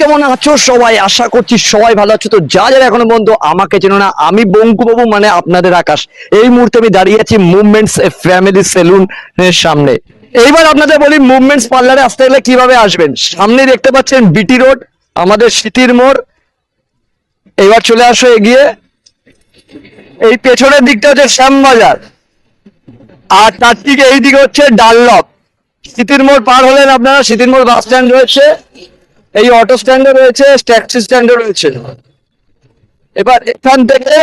কেমন আছো? সবাই আশা করছি সবাই ভালো আছো। তো এখনও আমাকে না, আমি বঙ্কু বাবু মানে আপনাদের আকাশ। এই মুহূর্তে আমি দাঁড়িয়ে আছি মুভমেন্টস ফ্যামিলি সেলুনের সামনে। এইবার বলি মুভমেন্টস পার্লারে আসতে গেলে কীভাবে আসবেন? সামনে দেখতে পাচ্ছেন বিটি রোড আমাদের স্মৃতির মোড়। এবার চলে আসো এগিয়ে। এই পেছনের দিকটা হচ্ছে শ্যামবাজার আর তার দিকে এই দিকে হচ্ছে ডানলপ স্মৃতির মোড় পার হলেন আপনারা স্মৃতির মোড় বাস স্ট্যান্ড রয়েছে। এই অটো স্ট্যান্ডও রয়েছে ট্যাক্সি স্ট্যান্ডও রয়েছে। এবার এখান থেকে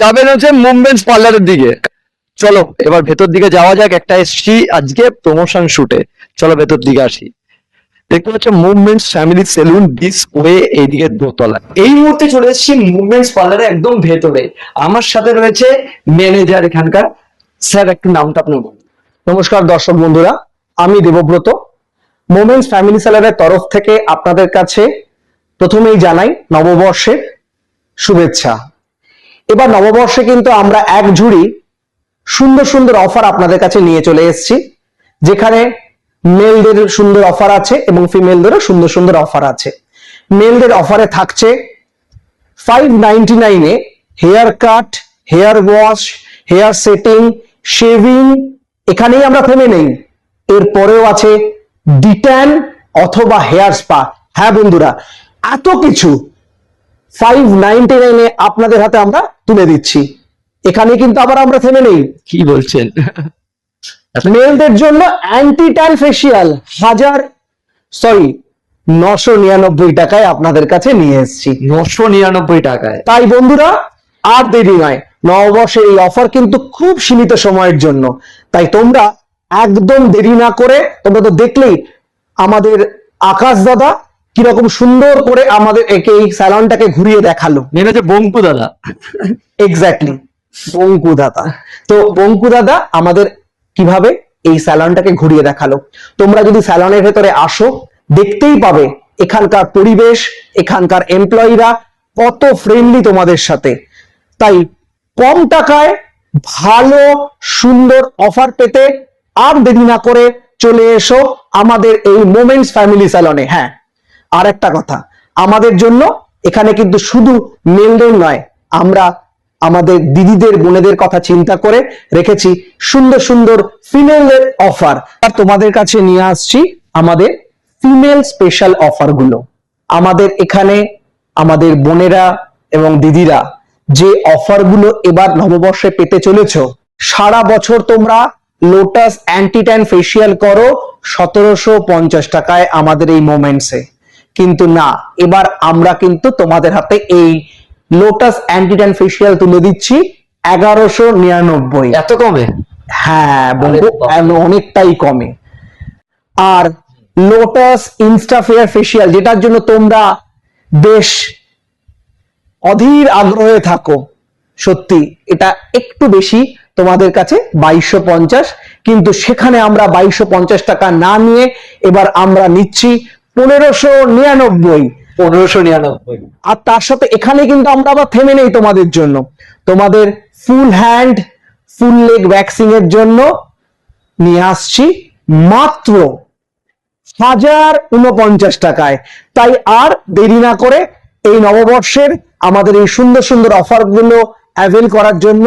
যাবেন হচ্ছে মুভমেন্টস পার্লারের দিকে। চলো, এবার ভেতর দিকে যাওয়া যাক, একটা এসছি আজকে প্রমোশন শুটে চলো ভেতর দিকে আসি। দেখতে পাচ্ছ movements family saloon this way এইদিকে দোতলা। এই মুহূর্তে চলে এসেছি মুভমেন্টস পার্লারে একদম ভেতরে। আমার সাথে রয়েছে ম্যানেজার এখানকার। স্যার, একটু নামটা আপনার নমস্কার দর্শক বন্ধুরা, আমি দেবব্রত। মোমেন্টস ফ্যামিলি সেলারের তরফ থেকে আপনাদের কাছে প্রথমেই জানাই নববর্ষের শুভেচ্ছা। এবার নববর্ষে কিন্তু আমরা এক ঝুড়ি সুন্দর সুন্দর অফার আপনাদের কাছে নিয়ে চলে এসেছি, যেখানে মেলদের সুন্দর অফার আছে এবং ফিমেলদেরও সুন্দর সুন্দর অফার আছে। মেলদের অফারে থাকছে ফাইভ নাইনটি নাইনে hair cut, hair wash, hair setting, shaving, এখানেই আমরা থেমে নেই। এরপরেও আছে ডিট্যান অথবা হেয়ার স্পা হ্যাঁ বন্ধুরা এত কিছু ফাইভ নাইনটি নাইনে আপনাদের হাতে আমরা তুলে দিচ্ছি। এখানে কিন্তু আবার আমরা থেমে নেই। কি বলছেন? মেলদের জন্য অ্যান্টি ট্যান ফেসিয়াল হাজার সরি নশো নিরানব্বই টাকায় আপনাদের কাছে নিয়ে এসেছি। নশো নিরানব্বই টাকায়? তাই বন্ধুরা আর দেরি নয় নববর্ষের এই অফার কিন্তু খুব সীমিত সময়ের জন্য। তাই তোমরা একদম দেরি না করে তোমরা তো দেখলেই আমাদের আকাশ দাদা কীরকম সুন্দর করে আমাদের একে এই স্যালনটাকে ঘুরিয়ে দেখাল। মেন হচ্ছে বঙ্কু দাদা। এক্স্যাক্টলি বঙ্কু দাদা। তো বঙ্কু দাদা আমাদের কীভাবে এই স্যালনটাকে ঘুরিয়ে দেখাল? তোমরা যদি স্যালনের ভেতরে আসো দেখতেই পাবে এখানকার পরিবেশ এখানকার এমপ্লয়িরা কত ফ্রেন্ডলি তোমাদের সাথে। তাই কম টাকায় ভালো সুন্দর অফার পেতে আর দেরি না করে চলে এসো আমাদের এই মোমেন্টস ফ্যামিলি স্যালনে। হ্যাঁ আর একটা কথা, আমাদের জন্য এখানে কিন্তু শুধু মেলদের নয়, আমরা আমাদের দিদিদের, বোনেদের কথা চিন্তা করে রেখেছি সুন্দর সুন্দর ফিমেলদের অফার। আর তোমাদের কাছে নিয়ে আসছি আমাদের ফিমেল স্পেশাল অফারগুলো আমাদের এখানে আমাদের বোনেরা এবং দিদিরা যে অফারগুলো এবার নববর্ষে পেতে চলেছ, সারা বছর তোমরা লোটাস অ্যান্টিট্যান ফেসিয়াল করো সতেরোশো পঞ্চাশ টাকায় আমাদের এই মোমেন্টসে কিন্তু না এবার আমরা কিন্তু তোমাদের হাতে এই লোটাস অ্যান্টিট্যান ফেসিয়াল তুলে দিচ্ছি এগারোশো নিরানব্বই। এত কমে? হ্যাঁ বন্ধু অনেকটাই কমে। আর লোটাস ইনস্টাফেয়ার ফেসিয়াল যেটার জন্য তোমরা বেশ অধীর আগ্রহে থাকো সত্যি এটা একটু বেশি তোমাদের কাছে বাইশশো পঞ্চাশ কিন্তু সেখানে আমরা বাইশশো পঞ্চাশ টাকা না নিয়ে এবার আমরা নিচ্ছি পনেরোশো নিরানব্বই। পনেরোশো নিরানব্বই। আর তার সাথে এখানে কিন্তু আমরা আবার থেমে নেই তোমাদের জন্য। তোমাদের ফুল হ্যান্ড ফুল লেগ ভ্যাকসিং এর জন্য নিয়ে আসছি মাত্র হাজার উনপঞ্চাশ টাকায়। তাই আর দেরি না করে এই নববর্ষের আমাদের এই সুন্দর সুন্দর অফারগুলো অ্যাভেল করার জন্য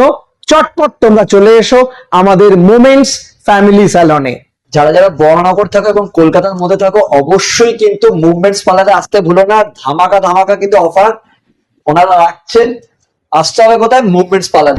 চটপট তোমরা চলে এসো আমাদের মোমেন্টস ফ্যামিলি স্যালনে। যারা যারা বড়নগর থাকো এবং কলকাতার মধ্যে থাকো, অবশ্যই কিন্তু মুভমেন্টস পার্লারে আসতে ভুলো না। ধামাকা ধামাকা কিন্তু অফার ওনারা রাখছেন। আসতে হবে কোথায়? Movements parlour